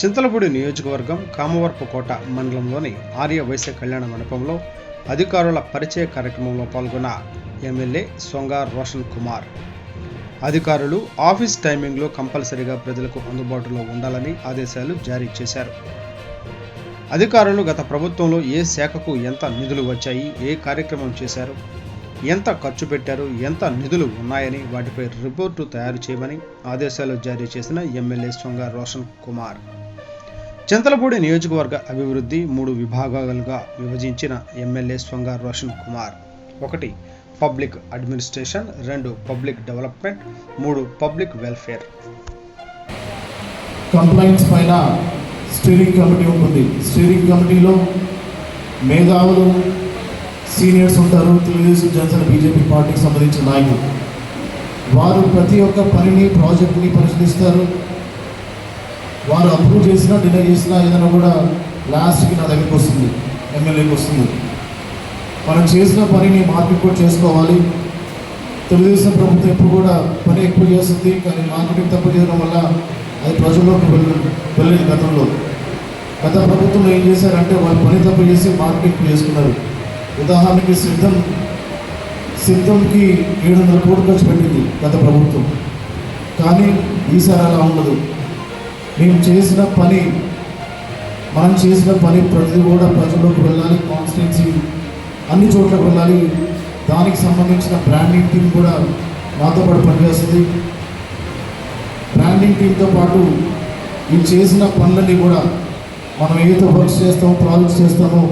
చింతలపూడి నియోజకవర్గం కామవరపుకోట మండలంలోని ఆర్య వైశ్య కళ్యాణ మండపంలో అధికారుల పరిచయ కార్యక్రమంలో పాల్గొన్న ఎమ్మెల్యే సొంగ రోషన్ కుమార్. అధికారులు ఆఫీస్ టైమింగ్లో కంపల్సరీగా ప్రజలకు అందుబాటులో ఉండాలని ఆదేశాలు జారీ చేశారు. అధికారులు గత ప్రభుత్వంలో ఏ శాఖకు ఎంత నిధులు వచ్చాయి ఏ కార్యక్రమం చేశారు ఎంత ఖర్చు పెట్టారు ఎంత నిధులు ఉన్నాయని వాటిపై రిపోర్టు తయారు చేయమని ఆదేశాలు జారీ చేసిన ఎమ్మెల్యే సొంగ రోషన్ కుమార్. చింతలపూడి నియోజకవర్గ అభివృద్ధి మూడు విభాగాలుగా విభజించిన ఎమ్మెల్యే స్వంగ రోషన్ కుమార్. ఒకటి పబ్లిక్ అడ్మినిస్ట్రేషన్. రెండు పబ్లిక్ డెవలప్మెంట్. మూడు పబ్లిక్ వెల్ఫేర్. కంప్లైంట్స్ పైన స్టీరింగ్ కమిటీ ఉంటుంది. స్టీరింగ్ కమిటీలో మేధావులు సీనియర్స్ ఉంటారు. తెలుగుదేశం జనసేన బీజేపీ పార్టీకి సంబంధించిన నాయకులు. వారు ప్రతి ఒక్క పనిని ప్రాజెక్ట్ని పరిశీలిస్తారు. వారు అప్రూవ్ చేసినా డిలే చేసినా ఏదైనా కూడా లాస్ట్కి నా దగ్గరికి వస్తుంది ఎమ్మెల్యేకి వస్తుంది. మనం చేసిన పనిని మార్కెట్ కూడా చేసుకోవాలి. తెలుగుదేశం ప్రభుత్వం ఎప్పుడు కూడా పని ఎక్కువ చేస్తుంది కానీ మార్కెటింగ్ తక్కువ చేయడం వల్ల అది ప్రజల్లోకి వెళ్ళి వెళ్ళింది గతంలో. గత ప్రభుత్వంలో ఏం చేశారంటే వాళ్ళు పని తప్పు చేసి మార్కెట్ చేసుకున్నారు. ఉదాహరణకి సిద్ధం సిద్ధంకి ఏడు వందల కోట్లు ఖర్చు పెట్టింది గత ప్రభుత్వం. కానీ ఈసారి అలా ఉండదు. మేము చేసిన పని మనం చేసిన పని ప్రతిదీ కూడా ప్రజల్లోకి వెళ్ళాలి కాన్స్టిట్యున్సీ అన్ని చోట్లకు వెళ్ళాలి. దానికి సంబంధించిన బ్రాండింగ్ టీం కూడా నాతో పాటు పనిచేస్తుంది. బ్రాండింగ్ టీంతో పాటు ఈ చేసిన పనులన్నీ కూడా మనం ఏదైతే వర్క్స్ చేస్తామో ప్రాజెక్ట్స్ చేస్తామో